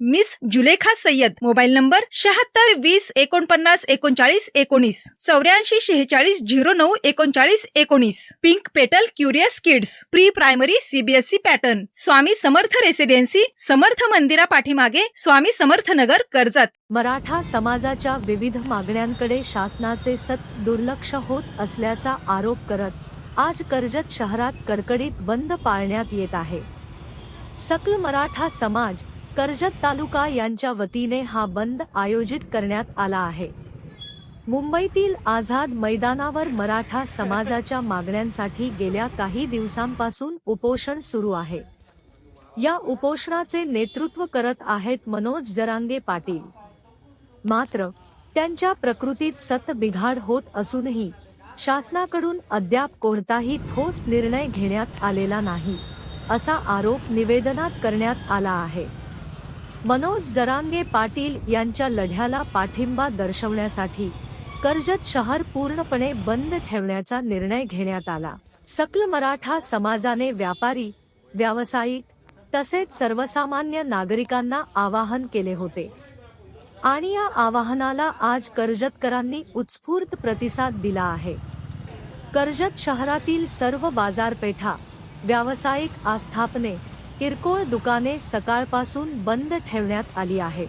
Miss Zulekha Sayyad. Mobile number शहात्तर वीस एकोणपन्नास एकोणचाळीस एकोणीस. चौऱ्याऐंशी शेहेचाळीस झिरो नऊ एकोणचाळीस एकोणीस. Pink petal curious kids. Pre primary CBSE pattern. Swami Samarth residency. Samarth मंदिरा पाठीमागे स्वामी समर्थ नगर कर्जत. मराठा समाजाच्या विविध मागण्यांकडे शासनाचे सत दुर्लक्ष होत असल्याचा आरोप करत आज कर्जत शहरात कडकडीत बंद पाळण्यात येत आहे. सकल मराठा समाज कर्जत तालुका यांच्या वतीने हा बंद आयोजित करण्यात आला आहे. मुंबईतील आझाद मैदानावर मराठा समाजाच्या मागण्यांसाठी गेल्या काही दिवसांपासून उपोषण सुरू आहे. या उपोषणाचे नेतृत्व करत आहेत मनोज जरांगे पाटील. मात्र त्यांच्या प्रकृतीत सत बिघाड होत असूनही शासनाकडून अद्याप कोणताही ठोस निर्णय घेण्यात आलेला नाही असा आरोप निवेदनात करण्यात आला आहे. मनोज जरांगे पाटील यांच्या लढ्याला पाठिंबा दर्शवण्यासाठी कर्जत शहर पूर्णपणे बंद ठेवण्याचा निर्णय घेण्यात आला. सकल मराठा समाजाने व्यापारी व्यावसायिक तसेच सर्वसामान्य नागरिकांना आवाहन केले होते. आणि या आवाहनाला आज कर्जतकरांनी उत्स्फूर्त प्रतिसाद दिला आहे. कर्जत शहरातील सर्व बाजारपेठा व्यावसायिक आस्थापने किरकोळ दुकाने सकाळपासून बंद ठेवण्यात आली आहे.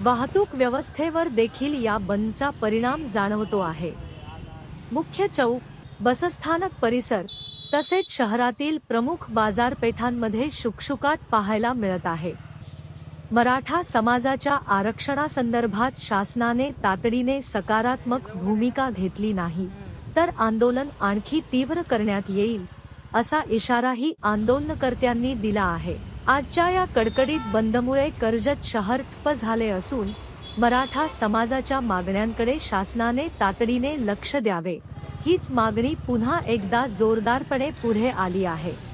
वाहतूक व्यवस्थेवर देखील या बंदचा परिणाम जाणवतो आहे. मुख्य चौक बसस्थानक परिसर तसेच शहरातील प्रमुख बाजारपेठांमध्ये शुकशुकाट पाहायला मिळत आहे. मराठा समाजाच्या आरक्षणासंदर्भात शासनाने तातडीने सकारात्मक भूमिका घेतली नाही तर आंदोलन आणखी तीव्र करण्यात येईल असा इशाराही आंदोलनकर्त्यांनी दिला आहे. आजच्या या कडकडीत बंदमुळे कर्जत शहर ठप्प झाले असून मराठा समाजाच्या मागण्यांकडे शासनाने तातडीने लक्ष द्यावे. हीच मागणी पुन्हा एकदा जोरदारपणे पुढे आली आहे.